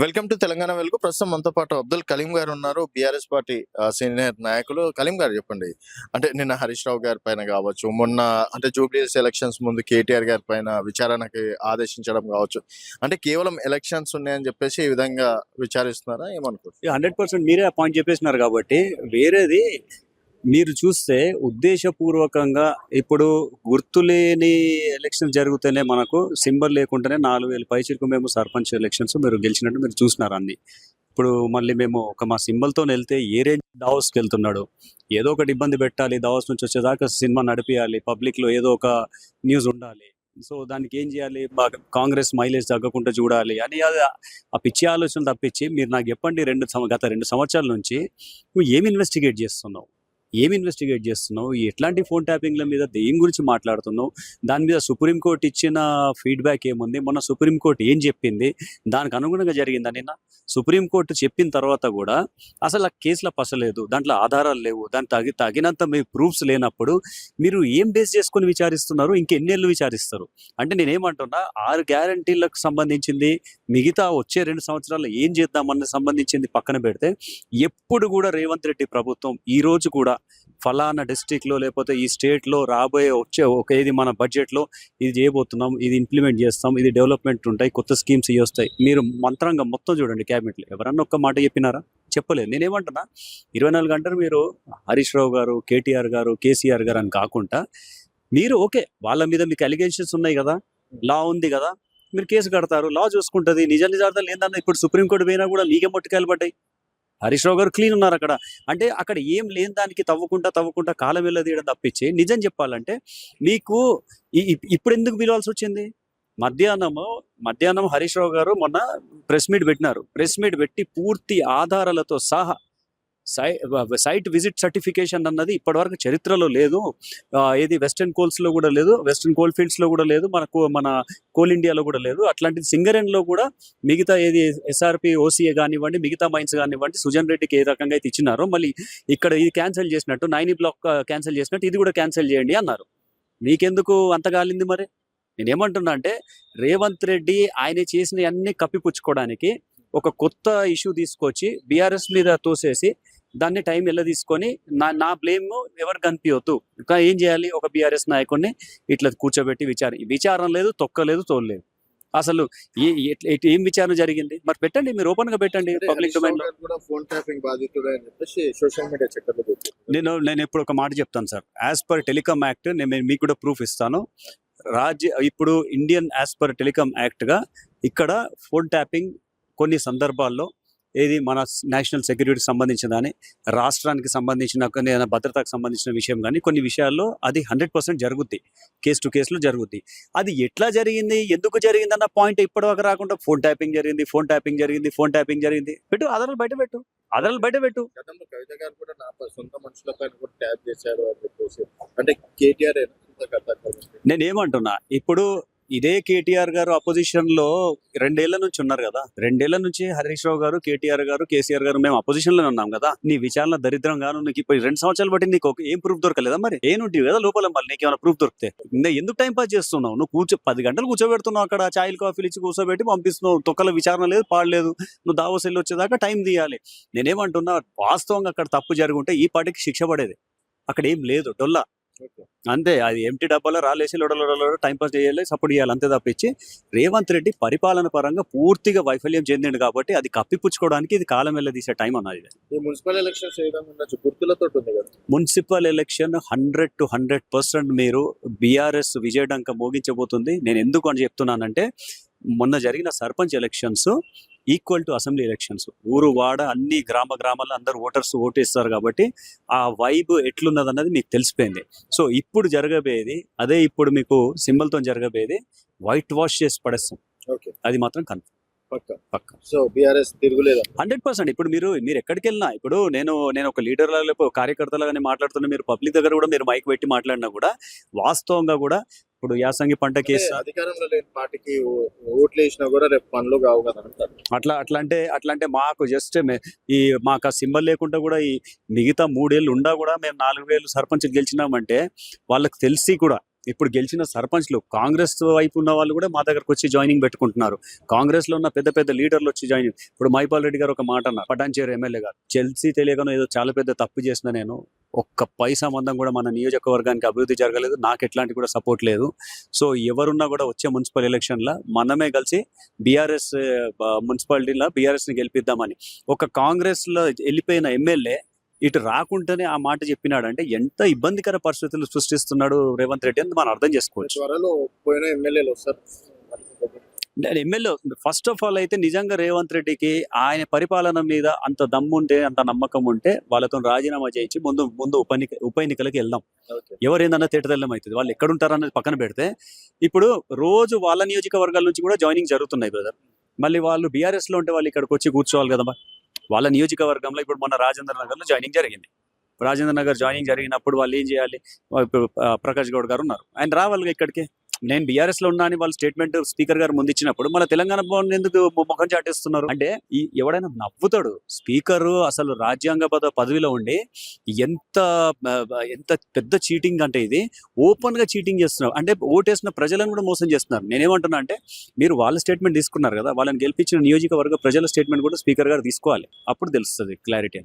Welcome to Telangana వెలుగు. ప్రస్తుతం మనతో పాటు అబ్దుల్ కలీం గారు ఉన్నారు. బీఆర్ఎస్ పార్టీ సీనియర్ నాయకులు. కలీం గారు చెప్పండి. అంటే నిన్న హరీష్ రావు గారి పైన కావచ్చు మొన్న అంటే జూబ్లీస్ ఎలక్షన్స్ ముందు కేటీఆర్ గారి పైన విచారణకి ఆదేశించడం కావచ్చు. అంటే కేవలం ఎలక్షన్స్ ఉన్నాయని చెప్పేసి ఈ విధంగా విచారిస్తున్నారా? ఏమనుకో హండ్రెడ్ పర్సెంట్ మీరే పాయింట్ చెప్పేసినారు కాబట్టి వేరేది మీరు చూస్తే ఉద్దేశపూర్వకంగా ఇప్పుడు గుర్తులేని ఎలక్షన్ జరిగితేనే మనకు సింబల్ లేకుండానే నాలుగు వేల పైచిలకు మేము సర్పంచ్ ఎలక్షన్స్ మీరు గెలిచినట్టు మీరు చూసినారు అన్ని. ఇప్పుడు మళ్ళీ మేము ఒక మా సింబల్తో వెళ్తే ఏ రేంజ్ దావస్కి వెళ్తున్నాడు ఏదో ఒకటి ఇబ్బంది పెట్టాలి దావస్ నుంచి వచ్చేదాకా సినిమా నడిపియాలి పబ్లిక్లో ఏదో ఒక న్యూస్ ఉండాలి. సో దానికి ఏం చేయాలి? బాగా కాంగ్రెస్ మైలేజ్ తగ్గకుండా చూడాలి అని అది ఆ పిచ్చి ఆలోచన తప్పించి మీరు నాకు చెప్పండి రెండు గత రెండు సంవత్సరాల నుంచి నువ్వు ఏమి ఇన్వెస్టిగేట్ చేస్తున్నావు? ఏమి ఇన్వెస్టిగేట్ చేస్తున్నావు? ఎట్లాంటి ఫోన్ ట్యాపింగ్ల మీద దేని గురించి మాట్లాడుతున్నావు? దాని మీద సుప్రీంకోర్టు ఇచ్చిన ఫీడ్బ్యాక్ ఏముంది? మొన్న సుప్రీంకోర్టు ఏం చెప్పింది? దానికి అనుగుణంగా జరిగిందా నిన్న? సుప్రీంకోర్టు చెప్పిన తర్వాత కూడా అసలు ఆ కేసులో పసలేదు దాంట్లో ఆధారాలు లేవు. దాని తగి తగినంత మీ ప్రూఫ్స్ లేనప్పుడు మీరు ఏం బేస్ చేసుకొని విచారిస్తున్నారు? ఇంకెన్నేళ్ళు విచారిస్తారు? అంటే నేనేమంటున్నా ఆరు గ్యారంటీలకు సంబంధించింది మిగతా వచ్చే రెండు సంవత్సరాల్లో ఏం చేద్దామన్న సంబంధించింది పక్కన పెడితే ఎప్పుడు కూడా రేవంత్ రెడ్డి ప్రభుత్వం ఈ రోజు కూడా ఫలానా డిస్టిక్లో లేకపోతే ఈ స్టేట్లో రాబోయే వచ్చే ఒక ఇది మన బడ్జెట్లో ఇది చేయబోతున్నాం ఇది ఇంప్లిమెంట్ చేస్తాం ఇది డెవలప్మెంట్ ఉంటాయి కొత్త స్కీమ్స్ ఇవి వస్తాయి. మీరు మంత్రంగా మొత్తం చూడండి క్యాబినెట్లో. ఎవరన్నా ఒక్క మాట చెప్పినారా? చెప్పలేదు. నేనేమంటున్నా ఇరవై నాలుగు గంటలు మీరు హరీష్ రావు గారు కేటీఆర్ గారు కేసీఆర్ గారు అని కాకుండా మీరు ఓకే వాళ్ళ మీద మీకు అలిగేషన్స్ ఉన్నాయి కదా లా ఉంది కదా మీరు కేసు కడతారు లా చూసుకుంటుంది నిజ నిజార్థాలు ఏందన్నా ఇప్పుడు సుప్రీంకోర్టు పోయినా కూడా మీకే మొట్టికాయలు పడ్డాయి. హరీష్ రావు గారు క్లీన్ ఉన్నారు అక్కడ. అంటే అక్కడ ఏం లేని దానికి తవ్వుకుంటా తవ్వుకుంటా కాలం వెళ్ళదీయడం తప్పించి నిజం చెప్పాలంటే మీకు ఈ- ఇప్పుడు ఎందుకు పిలవాల్సి వచ్చింది? మధ్యాహ్నము మధ్యాహ్నం హరీష్ రావు గారు మొన్న ప్రెస్ మీట్ పెట్టినారు. ప్రెస్ మీట్ పెట్టి పూర్తి ఆధారాలతో సహా సైట్ విజిట్ సర్టిఫికేషన్ అన్నది ఇప్పటివరకు చరిత్రలో లేదు. ఏది వెస్టర్న్ కోల్స్లో కూడా లేదు వెస్టర్న్ కోల్ ఫీల్డ్స్లో కూడా లేదు మన కో- మన కోల్ ఇండియాలో కూడా లేదు. అట్లాంటిది సింగరేన్లో కూడా మిగతా ఏది ఎస్ఆర్పి ఓసీఏ కానివ్వండి మిగతా మైన్స్ కానివ్వండి సుజన్ రెడ్డికి ఏ రకంగా అయితే ఇచ్చినారో మళ్ళీ ఇక్కడ ఇది క్యాన్సిల్ చేసినట్టు నైన్ బ్లాక్ క్యాన్సిల్ చేసినట్టు ఇది కూడా క్యాన్సిల్ చేయండి అన్నారు. మీకెందుకు అంత కాలింది మరి? నేనేమంటున్నా అంటే రేవంత్ రెడ్డి ఆయన చేసిన అన్ని కప్పిపుచ్చుకోవడానికి ఒక కొత్త ఇష్యూ తీసుకొచ్చి బీఆర్ఎస్ మీద తోసేసి దాన్ని టైం ఎలా తీసుకొని నా నా బ్లేమ్ ఎవరు కనిపించవద్దు ఇంకా ఏం చేయాలి? ఒక బీఆర్ఎస్ నాయకుడిని ఇట్లా కూర్చోబెట్టి విచారం విచారం లేదు తొక్కలేదు తోలేదు అసలు ఏ- విచారణ జరిగింది? మరి పెట్టండి మీరు ఓపెన్గా పెట్టండి public domain phone tapping social media పెట్టారు. నేను నేను ఇప్పుడు ఒక మాట చెప్తాను sir. As per telecom act నేను మీకు కూడా ప్రూఫ్ ఇస్తాను. రాజ్య ఇప్పుడు ఇండియన్ యాజ్ పర్ టెలికామ్ యాక్ట్గా ఇక్కడ ఫోన్ ట్యాపింగ్ కొన్ని సందర్భాల్లో ఏది మన నేషనల్ సెక్యూరిటీకి సంబంధించిన కానీ రాష్ట్రానికి సంబంధించిన కొన్ని ఏదైనా భద్రతకు సంబంధించిన విషయం కానీ కొన్ని విషయాల్లో అది హండ్రెడ్ పర్సెంట్ జరుగుద్ది. కేసు టు కేసులో జరుగుద్ది. అది ఎట్లా జరిగింది? ఎందుకు జరిగింది అన్న పాయింట్ ఇప్పటివరకు రాకుండా ఫోన్ ట్యాపింగ్ జరిగింది ఫోన్ ట్యాపింగ్ జరిగింది ఫోన్ ట్యాపింగ్ జరిగింది. పెట్టు ఆధారాలు బయట పెట్టు. ఆధారాలు బయట పెట్టు. గతంలో కవిత గారు కూడా నా సొంత కూడా ట్యాప్ చేశారు అని చెప్పేసి అంటే కేటీఆర్ నేను ఏమంటున్నా ఇప్పుడు ఇదే కేటీఆర్ గారు అపోజిషన్లో రెండేళ్ళ నుంచి ఉన్నారు కదా. రెండేళ్ళ నుంచి హరీష్ రావు గారు కేటీఆర్ గారు కేసీఆర్ గారు మేము అపోజిషన్లో ఉన్నాం కదా. నీ విచారణ దరిద్రం గాను నీకు ఇప్పుడు రెండు సంవత్సరాలు బట్టి నీకు ఏం ప్రూఫ్ దొరకలేదా మరి? ఏ నుండి కదా లోపల మళ్ళీ నీకు ఏమైనా ప్రూఫ్ దొరికితే ఎందుకు టైం పాస్ చేస్తున్నావు? నువ్వు కూర్చో పది గంటలు కూర్చోబెడుతున్నావు అక్కడ చాయిల్ కాఫీలు ఇచ్చి కూర్చోబెట్టి పంపిస్తున్నావు. తొక్కల విచారణ లేదు పాడలేదు నువ్వు దావోస్ వెళ్ళి వచ్చేదాకా టైం తీయాలి. నేనేమంటున్నా వాస్తవంగా అక్కడ తప్పు జరుగుంటే ఈ పాటికి శిక్ష పడేది. అక్కడ ఏం లేదు డొల్లా. అంతే అది ఎంటీ డబ్బాలో రాలేసి లొడలో టైం పాస్ చేయాలి సపోర్ట్ చేయాలి అంతే తప్పించి రేవంత్ రెడ్డి పరిపాలన పరంగా పూర్తిగా వైఫల్యం చెందిండు కాబట్టి అది కప్పిపుచ్చుకోవడానికి ఇది కాలం వెళ్ళ తీసే టైం అన్నది municipal elections గుర్తులతో municipal election hundred to hundred percent మీరు బీఆర్ఎస్ విజయడంక మోగించబోతుంది. నేను ఎందుకు అని చెప్తున్నానంటే మొన్న జరిగిన sarpanch elections equal to assembly elections. ఊరు వాడ అన్ని గ్రామ గ్రామాల్లో అందరు ఓటర్స్ ఓటేస్తారు కాబట్టి ఆ వైబ్ ఎట్లున్నది అన్నది మీకు తెలిసిపోయింది. సో ఇప్పుడు జరగబోయేది అదే ఇప్పుడు మీకు సింబల్తో జరగబోయేది వైట్ వాష్ చేసి పడేస్తాం. ఓకే. అది మాత్రం కన్ఫర్మ్. సో బీఆర్ఎస్ తిరుగులేదు? Hundred percent. ఇప్పుడు మీరు మీరు ఎక్కడికి వెళ్ళినా ఇప్పుడు నేను నేను ఒక లీడర్ లాగా లేకపోతే కార్యకర్తలాగానే మాట్లాడుతున్నా మీరు పబ్లిక్ దగ్గర కూడా మీరు మైక్ పెట్టి మాట్లాడినా కూడా వాస్తవంగా కూడా ఇప్పుడు యాసంగి పంట కేసు. అంటే అధికారంలో లేని పార్టీకి ఓ- ఓట్లు వేసినా కూడా రేపు పనులు కావు కదా అంటారు. అట్లా అట్లా అంటే అట్లా అంటే మాకు జస్ట్ ఈ మాకు ఆ సింబల్ లేకుండా కూడా ఈ మిగతా మూడేళ్ళు ఉండా కూడా మేము నాలుగు వేలు సర్పంచ్ గెలిచినామంటే వాళ్ళకి తెలిసి కూడా ఇప్పుడు గెలిచిన సర్పంచ్లు కాంగ్రెస్ వైపు ఉన్న వాళ్ళు కూడా మా దగ్గరకు వచ్చి జాయినింగ్ పెట్టుకుంటున్నారు. కాంగ్రెస్లో ఉన్న పెద్ద పెద్ద లీడర్లు వచ్చి జాయిన్ ఇప్పుడు మైపాల్ రెడ్డి గారు ఒక మాట అన్నారు. పటాన్చేరు ఎమ్మెల్యే గారు. చెల్సీ తెలియకనో ఏదో చాలా పెద్ద తప్పు చేసిన నేను. ఒక్క పైసా మందం కూడా మన నియోజకవర్గానికి అభివృద్ధి జరగలేదు. నాకు ఎట్లాంటి కూడా సపోర్ట్ లేదు. సో ఎవరున్నా కూడా వచ్చే మున్సిపల్ ఎలక్షన్లో మనమే కలిసి బీఆర్ఎస్ మున్సిపాలిటీలో బీఆర్ఎస్ని గెలిపిద్దామని. ఒక కాంగ్రెస్లో వెళ్ళిపోయిన ఎమ్మెల్యే ఇటు రాకుండానే ఆ మాట చెప్పినాడు అంటే ఎంత ఇబ్బందికర పరిస్థితులు సృష్టిస్తున్నాడు రేవంత్ రెడ్డి అని మనం అర్థం చేసుకోవచ్చు. త్వరలో పోయిన ఎమ్మెల్యేలు వస్తారు. ఎమ్మెల్యే ఫస్ట్ ఆఫ్ ఆల్ అయితే నిజంగా రేవంత్ రెడ్డికి ఆయన పరిపాలన మీద అంత దమ్ము ఉంటే అంత నమ్మకం ఉంటే వాళ్ళతో రాజీనామా చేయించి ముందు ముందు ఉప ఎన్నిక ఉప ఎన్నికలకి వెళ్దాం. ఎవరేందన్నా తేటతెల్లం అవుతుంది. వాళ్ళు ఎక్కడ ఉంటారన్నది పక్కన పెడితే ఇప్పుడు రోజు వాళ్ళ నియోజకవర్గాల నుంచి కూడా జాయినింగ్ జరుగుతున్నాయి బ్రదర్. మళ్ళీ వాళ్ళు బీఆర్ఎస్లో ఉంటే వాళ్ళు ఇక్కడికి వచ్చి కూర్చోవాలి కదా వాళ్ళ నియోజకవర్గంలో ఇప్పుడు మొన్న రాజేంద్ర నగర్లో జాయినింగ్ జరిగింది. రాజేంద్ర నగర్ జాయినింగ్ జరిగినప్పుడు వాళ్ళు ఏం చేయాలి? ప్రకాష్ గౌడ్ గారు ఉన్నారు. ఆయన రావాలి ఇక్కడికి? నేను బీఆర్ఎస్లో ఉన్నా అని వాళ్ళు స్టేట్మెంట్ స్పీకర్ గారు ముందు ఇచ్చినప్పుడు మన తెలంగాణ భవన్ ఎందుకు ముఖం చాటేస్తున్నారు? అంటే ఈ ఎవడైనా నవ్వుతాడు. స్పీకర్ అసలు రాజ్యాంగబద్ధ పదవిలో ఉండి ఎంత ఎంత పెద్ద చీటింగ్ అంటే ఇది. ఓపెన్గా చీటింగ్ చేస్తున్నారు. అంటే ఓటేసిన ప్రజలను కూడా మోసం చేస్తున్నారు. నేనేమంటున్నా అంటే మీరు వాళ్ళ స్టేట్మెంట్ తీసుకున్నారు కదా. వాళ్ళని గెలిపించిన నియోజకవర్గ ప్రజల స్టేట్మెంట్ కూడా స్పీకర్ గారు తీసుకోవాలి. అప్పుడు తెలుస్తుంది క్లారిటీ